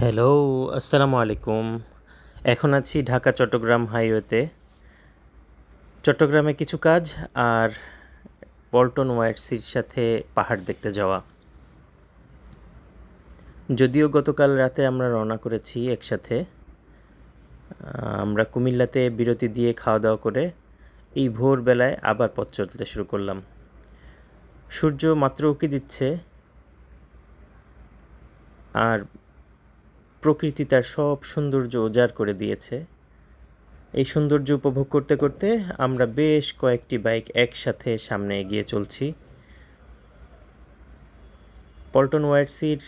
Hello, আসসালামু আলাইকুম। এখন আছি ঢাকা, চট্টগ্রাম হাইওয়েতে। চট্টগ্রামে কিছু কাজ আর পল্টন ওয়াইটসির সাথে পাহাড় দেখতে যাওয়া। যদিও গতকাল রাতে আমরা রওনা করেছি একসাথে আমরা কুমিল্লাতে বিরতি দিয়ে খাওয়া দাওয়া করে এই ভোরবেলায় আবার পথ চলতে শুরু করলাম। সূর্য মাত্র উঁকি দিচ্ছে। আর প্রকৃতি তার সব সৌন্দর্য উজাড় করে দিয়েছে। এই সৌন্দর্য উপভোগ করতে করতে আমরা বেশ কয়েকটি বাইক একসাথে সামনে এগিয়ে চলছি। পল্টন ওয়াইটসির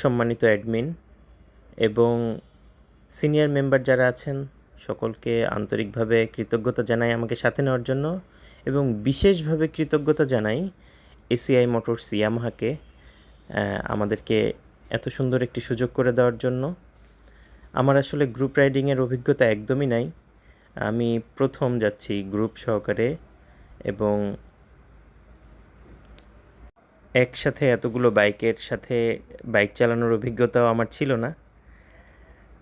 সম্মানিত অ্যাডমিন এবং সিনিয়র মেম্বার যারা আছেন, সকলকে আন্তরিকভাবে কৃতজ্ঞতা জানাই আমাকে সাথে নেওয়ার জন্য এবং বিশেষভাবে কৃতজ্ঞতা জানাই এসিআই মোটরস ইয়ামাহাকে আমাদেরকে এত সুন্দর একটি সুযোগ করে দেওয়ার জন্য। আমার আসলে গ্রুপ রাইডিংয়ের অভিজ্ঞতা একদমই নাই। আমি প্রথম যাচ্ছি গ্রুপ সহকারে এবং একসাথে এতগুলো বাইকের সাথে বাইক চালানোর অভিজ্ঞতাও আমার ছিল না।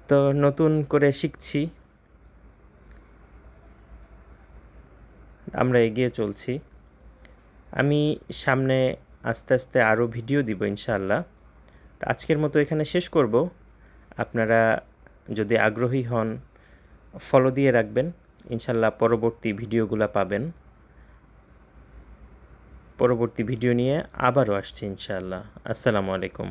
তো নতুন করে শিখছি। আমরা এগিয়ে চলছি। আমি সামনে আস্তে আস্তে আরও ভিডিও দিব ইনশাআল্লাহ। তো আজকের মতো এখানে শেষ করব। আপনারা যদি আগ্রহী হন ফলো দিয়ে রাখবেন। ইনশাল্লাহ পরবর্তী ভিডিওগুলো পাবেন। পরবর্তী ভিডিও নিয়ে আবারও আসছি ইনশাআল্লাহ আসসালামু আলাইকুম।